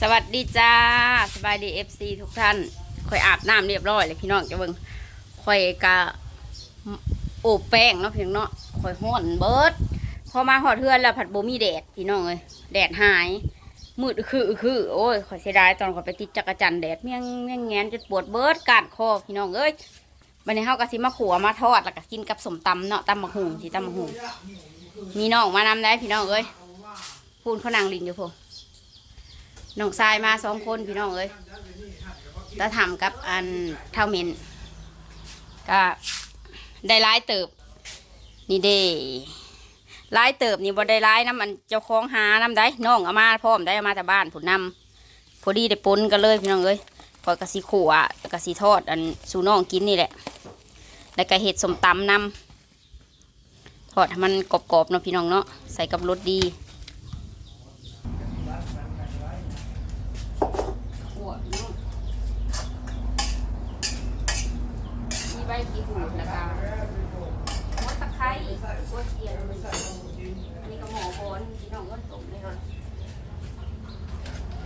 สวัสดีจ้าสบายดีเอฟซีทุกท่านคอยอาบน้ำเรียบร้อยเลยพี่น้องจะเบิ่งคอยกะโอบแป้งเนาะพี่น้องเนาะคอยห้อนเบิร์ดพอมาหอดเทือนแล้วผัดโบมีแดดพี่น้องเลยแดดหายมืดคือคือโอ้ยคอยเสียดายตอนคอยไปติดจักรจันทร์แดดเมี่ยงเมี่ยงแงนจนปวดเบิร์ดกัดคอพี่น้องเอ้ยวันนี้เฮากะสิมาขัวมาทอดแล้วก็กินกับสมตำเนาะตำมะฮุงสิตำมะฮุงมีน้องมานำได้พี่น้องเอ้ยพูนเขานางลินอยู่พง น้องทรายมาสองคนพี่น้องเอ้ยตาทำกับอันเท่าเมนก็ได้ร้ายเติบ นี่เด้ร้ายเติบนี่บ่ได้ร้ายน้ำมันเจ้าของหาน้ำได้น้องเอามาพร้อมได้เอามาแต่บ้านผุนนำพอดีได้ปนกันเลยพี่น้องเอ้ยพอยกะสีขัวกะสีทอด อันสูน้องกินนี่แหละ แล้วก็เห็ดสมตำนำทอดมันกรอบๆเนาะพี่น้องเนาะใส่กับรสดี ขวดเนาะมีใบกีหูดแล้วก็หัวตะไคร้หัวเทียนอันนี้ก็หมอบอนพี่น้องก็ต้มในรถเอา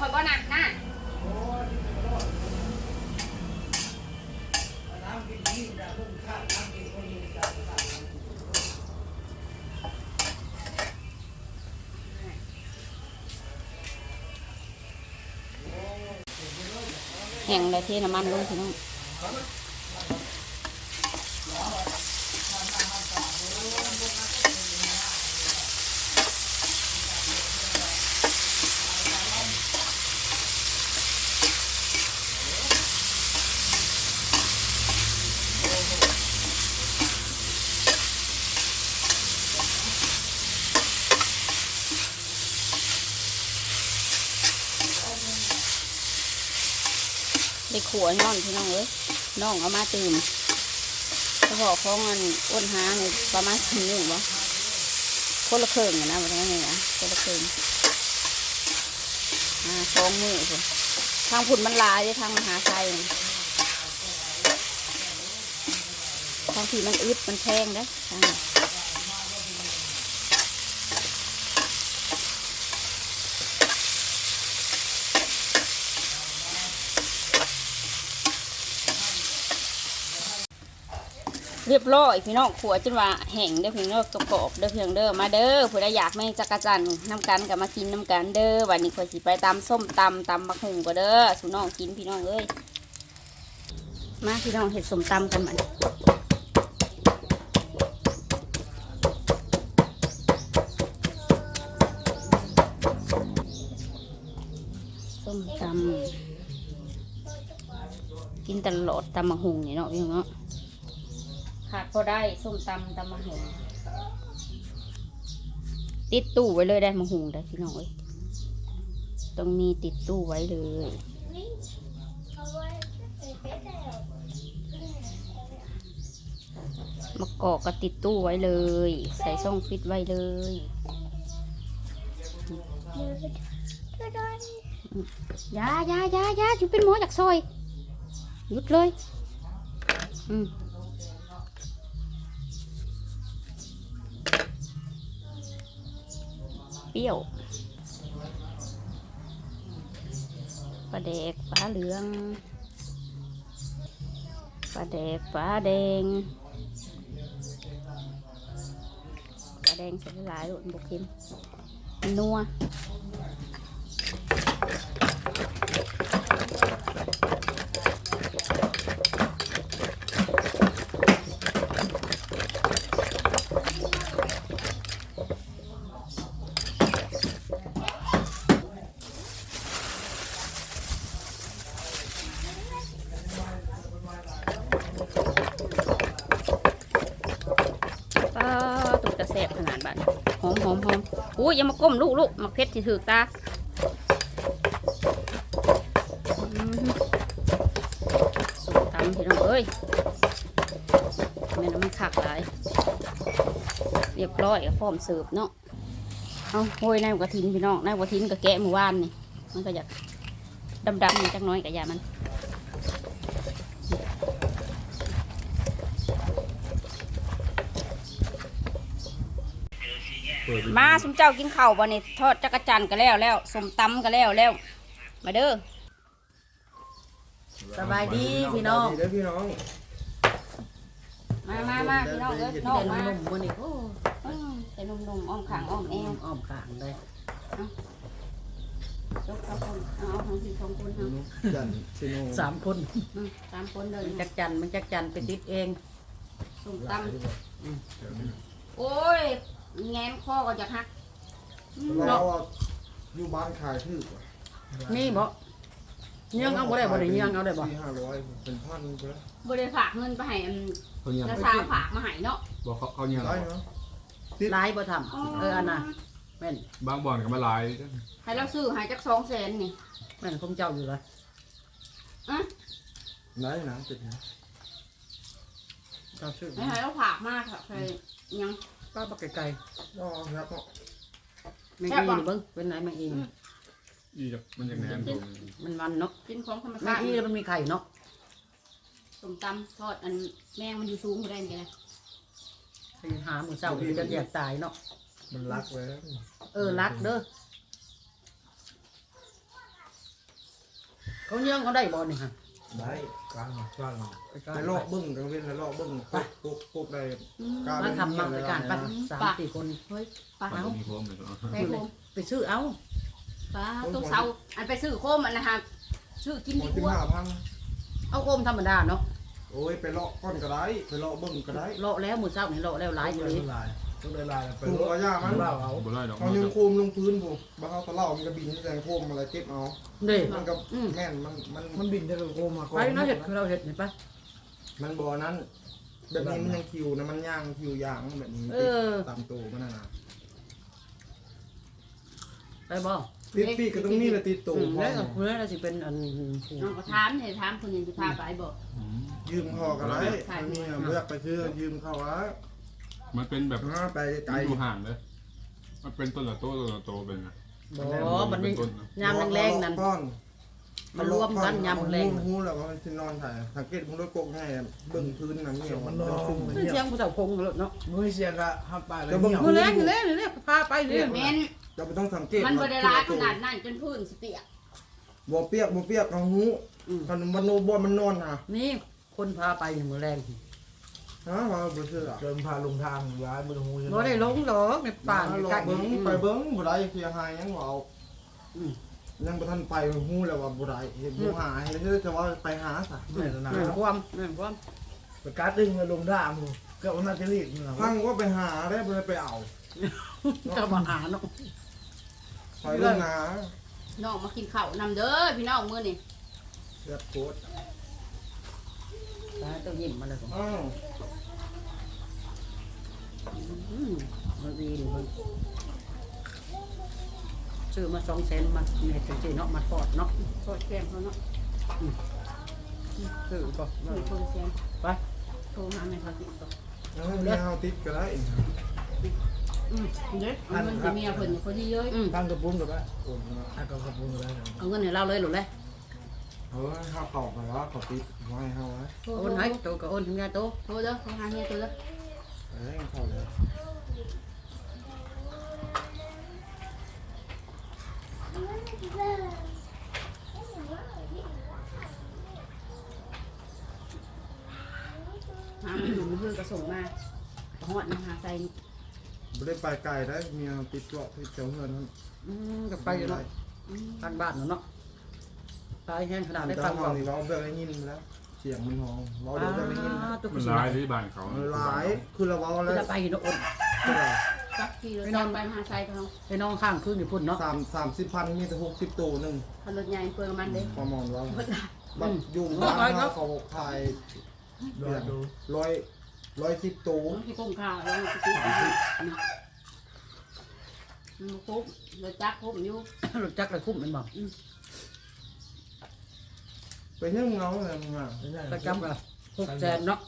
คอยบ่นักนะแห้งเลยเทน้ำมันลงพี่น้อง ได้ขัวย่อนพี่น้องเอ้ยน้องเอามาตื่มเขาบอกของอันอ้นหาในประมาณสิบนิ้วบ่คนละเครื่องอะนะว่าไงนะคนละเครื่องอ่าสองมือพุ่นทางผุนมันลายด้ทางมหาชัยทางที่มันอึดมันแพงเด้อทางนั้น เรียบร้อยพี่น้องขัวจนว่าแห้งเด้อพี่น้องกรอบเด้อเพียงเด้อมาเด้อผู้ใดอยากแม่จักรจันน้ำกันกับมากินน้ำกันเด้อวันนี้ข่อยสิไปตำส้มตำตำมะฮุงก็เด้อสุน้องกินพี่น้องเอ้ยมาพี่น้องเห็ดส้มตำกันมันส้มตำกินตลอดตำมะฮุงนี่เนาะพี่น้อง ขาดพอได้ส้มตำตำมะฮุงติดตู้ไว้เลยได้มะฮุงได้พี่น้องเอ้ยต้องมีติดตู้ไว้เลยมะกอกก็ติดตู้ไว้เลย ใส่ช่องฟิตไว้เลยยายายายาอยู่เป็นหมอจากซอยหยุดเลย อืม ปรี้ยวปลาแดกปลาเหลืองปลาแดกปลาแดงปลาแดงใส่หลายๆลูกบุกกิมนัวปลาตุกตะแสบขนาดบัดห อมหอมหอมอุ้ยอย่ามาก้มลูกลูกมักเพชรที่ถือตาอืมสูตรตำพี่น้องเอ้ยแม่น้ำมันขักหลายเรียบร้อยก็พร้อมเสิร์ฟเนาะเอาโอ้ยนายกระถินพี่น้องนายกระถินกับแกะเมื่อวานนี่มันก็อยากดำๆจักหน้อยกับยามัน มาสมเจ้ากินข้าวบ่นี่ทอดจักรจันทร์ก็แล้วแล้วสมตำก็แล้วแล้ว มาเด้อสบายดีพี่น้องสบายดีเด้อพี่น้อง มามามาพี่น้องเอ้ยน้องแต่มาหนุ่มๆมื้อนี้โอ้อืมแต่หนุ่มๆอ้อมขางอ้อมแอวอ้อมข้างเลยยกเข้าคนเอาเอาของพี่สองคนเอาจันชิโนสามคนอืมสามคนเลยมันจักจันมันจักจันไปติดเองสมตำโอ้ย แงนคอก็จะหักอืมเราเนาะอะอยู่บ้านขายถือว่ะนี่บ่เยื่องเอาบ่ได้บ่ได้เยื่องเอาได้บ่สี่ห้าร้อยเป็นพันไปแล้วบริฝากเงินไปให้อันเขายังนาซาฝากมาให้เนาะบอกเขาเขายังได้เนาะหลายบ่ทำเอออันน่ะแม่นบางบ่อนก็มาหลายให้เราซื้อให้จักสองแสนนี่แม่นผมเจ้าอยู่เลยได้นะติดนะเจ้าชื่อให้ให้เราฝากมาเถอะใครยัง ป้าบ่ไกลอ๋อครับเนาะๆแม่งอีนี่เบิ่งเป็นไหนแม่งอีนี่อีจับมันยังแน่นผมมันมันเนาะกินของธรรมแม่ชางติอีแล้วมันมีไข่เนาะสมตำทอดอันแมงมันอยู่สูงอยู่ได้ยังไงไปหามื้อเช้านี่จะอยากตายเนาะมันรักไว้แล้วเออรักเด้อเขาเยื่องเขาได้บ่นี่ฮะ ได้กลางกลางไปกลาไปลอกบึ้งกลางเว้นแล้วลอกบึ้งปุ๊บปุ๊บปุ๊บได้อืมกล้ามาทำมาไปการไปสามสี่คนเฮ้ยปลามันเอามีพวงเลยไปโคมไปซื้อเอาปลาตัวเสาอันไปซื้อโคมอันนะฮะซื้อกินหมดีดกที่ว่าห้าพันเอาโคมธรรมดาเนาะโอ้ยไปลอกก้อนก็ได้ไปลอกบึ้งก็ได้โละแล้วมือเช้านี่โละแล้วหลายอยู่เลย ต้องได้ลายไปถูกก็ยามันเล่าเอาบ่ได้ดอกเขายังโคมลงพื้นผมบ้าเขาตะเล่ามันก็บินแรงโคมอะไรเก็บเอา เด้มันก็แม่นมันมันมันบินจะโกมาก่อไปนเนาะเห็ดคือเราเห็ดเห็นปะมันบ่อนั้น แบบนี้มันยังคิวนะมันย่างคิวยางแบบนี้เออ ตามตัวมันน่ะนะไปบ่ติดปีกก็ต้องนี่แหละติดตัวอืมพอแล้วกับคุณแล้วสิเป็นอันผู้น้องก็ถามเนี่ยถามคนนี้จะพาไปบอก ยืมเขากันไรอันนี้เลือกไปซื้อยืมเขาวะ มันเป็นแบบอ่าไปไกลมันอยู่ห่างเลยมันเป็นต้นละโตต้นละโตเป็นนะบ่มันนี่ยามแรงๆนั่น ก้อนมันรวมกันยามแรง หูแล้วว่ามันสินอนถ่ายสังเกตมึงด้วยกกให้เบิ่งพื้นน่ะเหนียวมัมันนนเป็นองชุ่มคือเสียงผู้เฒ่าคงแล้วเนาะมือเสียงอะห้ามไปเลยมือแรงอยู่แล้วนี่พาไปเรื่อยแม่นเราไปต้องสังเกตมันบริร้ายขนาดนั้นจนพื้นสเปียกบ่เปียกบ่เปียกเอาหูคันมันโนบ่มันนอนอะนี่คนพาไปมือแรง ฮะว่าบ่ซื้ออะเดินพาลงทางร้ายมือหูบ่ได้ลงหรอกในป่าลใกล้เบิ่งไปเบิ่งบ่ได้เสียหายยังว่าเอายังบ่ทันไปหูแล้วว่าบ่ได้เห็นบ่หายเลยจะว่าไปหาซะไม่นาแม่นความแม่นความประกาศดึงลงด่ามึงก็วันนั้นจะรีบมึงพังว่าไปหาได้บ่ได้ไปเอาก็มาหาเนาะคอยเรื่องหาน้องมากินข้าวนำเด้อพี่น้องมื้อนี่เรียบโคตร ต้องยิ้มมาเลยอ้าวอืมมันดีดีเบิ่งซื้อมาสองแสนมาเม็ดจังซี่เนาะมาทอดเนาะทอดแกงเขาเนาะซื้อก็เฮ้ยโทรเสียงไปโทรมาแม่เขาติดต่อแล้วมีเฮาติดก็ได้อืมเด็กเอาเงินสิเมียเพิ่นพอดีเลยอืมตั้งกระปุ้งกับว่าโอนมาถ้ากระปุ้งกับว่าเอาเงินให้เราเลยหรือเลย เฮ้ยข้าวตอกไปว่าเขาติดไว้เฮาไว้โทรโอนให้โตก็โอนถึงยาโตโทรเด้อโทรหาเฮียตัวเด้อเอ้ยเข้าเลยหามันอยู่มันเพิ่นก็ส่งมาฮอดมาหาใส่บ่ได้ไปไกลได้เมียติดเกาะติดเจ้าเฮือนอืมก็ไปอยู่เนาะอืมทางบ้า นเนาะเนาะตายแห้งขนาดได้ได้ฟัฟังงก่อนนี่เราเบิ่งได้ยินแล้ว เสียงมันห้องเราเดี๋ยวได้ยินตุกมันสิหลายที่บ้านเขามันหลายคือเราเว้าแล้วจะไปเนาะโอนจักทีรถจักรไปมหาใส่เขาไปน้องข้างคืนอยู่พุ่นเนาะสามสามสิบพันมีแต่หกสิบตัวหนึ่งคันรถใหญ่เปลืองมันเด้ประมาณว่าเบิดละบัดอยู่บ้านเขาเขาขายดูดูร้อยร้อยสิบตัวที่กงข้าวแล้วสิมันบ่คุ้มรถจักรคุ้มอยู่รถจักรเลยคุ้มแมันบ่ เป็นยังเงาเลยมึงอะประจำกันหกแสนเนาะ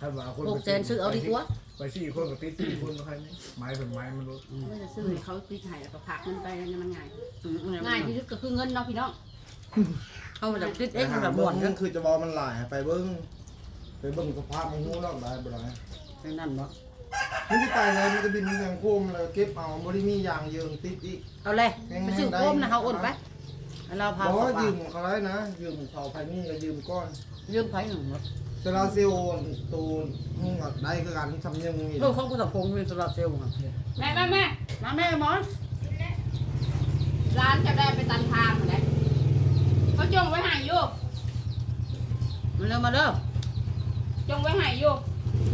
ถ้าว่าคนหกแสนซื้อเอาดีกว่าไปสี่คนกับติดสี่คนก็ใครนี่ไม้เป็นไม้มันรู้ไม่จะซื้อให้เขาปิดให้แล้วก็ผักมันไปแล้วเนี่ยมันง่ายอืมง่ายที่สุดก็คือเงินเนาะพี่น้องเอามาจากติดเองไปมันหาแบบเบิ้ม่วนงกันคือจะบอกมันหลายไปเบิ้งไปเบิ้งสภาพมันหูนอกได้บ่ได้ทั้งนั้นเนาะนี่ที่ไปเลยมันจะบินแสงโคมเลยเก็บเอาบ่ได้มียางเยิงติดอีกเอาเลยไปซื้อโคมนะเขาโอนไป แล้วเราพาบอกเขาว่าไปยืมเขาได้นะ ยืมเขาไปนี่ก็ยืมก้อนยืมไผหนึ่งเนาะเซลาเซลตูนมึงก็ได้คือกันทำยังอีกลูกเขาก็จะพงมีสลับเซลล์ครับแม่แม่แม่มาแม่หมอนร้านจะได้ไปตันทางเหมือนกันเขาจงไว้ให้อยู่มาเร็วมาเร็วจงไว้ให้อยู่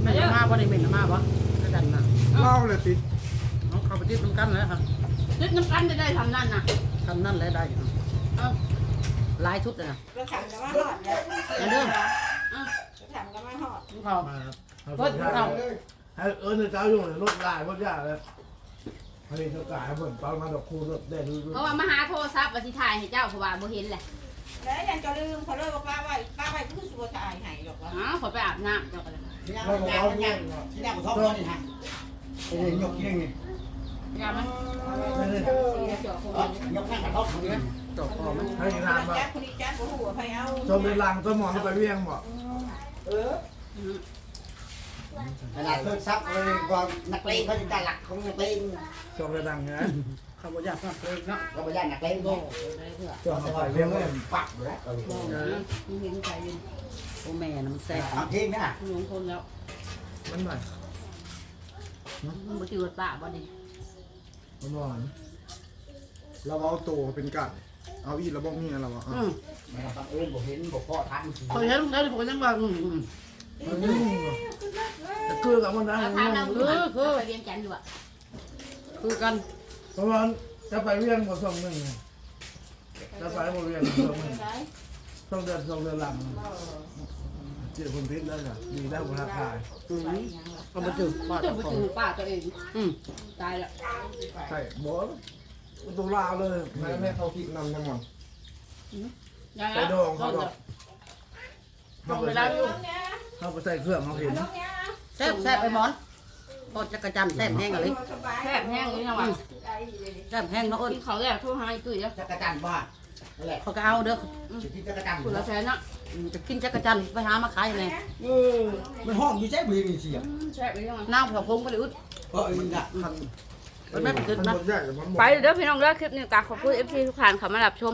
แม่จะมาบ่ได้เป็นมาบ่กระดันน่ะเล่าเลยติดเอาเข้าไปติดน้ำกันเลยครับนึกน้ำกันจะได้ทำนั่นน่ะ ทำนั่นเลยได้อยู่เอาหลายชุดเลยนะเราทำกันมาหอดเนี่ยมาเด้อเราทำกันมาหอดลูกเขามาครับเพิ่นเอาให้เอิญเจ้าอยู่ในรถลายรถยากเลยอันนี้เจ้ากายเพิ่นตอนมาดอกคูรถได้ดูดูเพราะว่ามาหาโทรศัพท์วันที่ถ่ายให้เจ้าเพราะว่าบ่เห็นแหละแล้วยังจะลืมเขาเลยว่าป้าไว้ป้าไว้ก็คือสุภาพายให้หรอกว่าอ๋อขอไปอาบน้ำเจ้ากันเลยเราบอกเอาเงินที่แรกผมชอบตัวนี่ฮะโอ้ยยกยังไง ยามันนี่องกับรถของนี่ตกคอมันให้นามมาแจ๊คคนนี้แจ๊คหัวใครเอาชมเป็นลังต้นหมอนไปเวียงบ่เออขนาดเพิ่มซับเลยกว่านักเลงเขาจะได้หลักของนักเลงชมเป็นลังนะเขาบอกอยากฟังเลงเนาะก็ไม่ได้นักเลงโอ้โง่ได้เพื่อชมไปเวียงเลยปักอยู่แล้วมีเห็นใจอยู่โอ้แม่น้ำแซ่บทำเพลงนะหลวงคนแล้วมันหน่อยมันบ่จืดปากบ่ดี มันหวานเราเอาตัวเป็นกัดเอาอีเราบอกเมียเราอะอืมมันต้องเอื้นบอกเห็นบอกพ่อทันเขาเห็นแล้วผมยังว่าอืมอืมมันยุ่งแต่คือกับมันนะเราถามเราคือคือไปเรียนจันทร์อยู่อะคือกันเพราะว่าจะไปเวียงบ่ส่งหนึ่งจะไปบ่เวียงส่งหนึ่งส่งเดือนส่งเดือนหลัง เจ็ดคนพิษได้จ้ะดีได้บุญทักทายอืมก็มาจืดป้าจะตะบ่คอจืดป้าตัวเอง อืมตายแล้วใช่บอสตัวลาวเลยแม่แม่เขาคิดนำทั้งหมดยังไปแล้วดองเขาดอก ลงไปแล้วอยู่เขาไปใส่เครื่องเขาเห็นแซ่บแซ่บไปหมอนพอจักรจันทร์แซ่บแห้งอะไรแซ่บแห้งเลยนะว่ะแซ่บแห้งเนาะเอ้นกินเขาแล้วโทรหาอีตุ้ยแล้วจักรจันทร์บ้านนั่นแหละเขาก็เอาเด้อ สิที่จักรจันทร์คุณละแสนนะอืม จะกินจักรจันทร์ไปหามาขายไงเออมันห้องอยู่ใช่ไหมมีเสียงแซ่บไปยังไงน้ำเผาพงก็เลยอึดเออนี่นะคันมันไม่เป็นคันนะบนใหญ่แต่มันหมดไปเด้อพี่น้องเด้อคลิปนี้กาขอบคุณ FC ทุกท่านเข้ามารับชม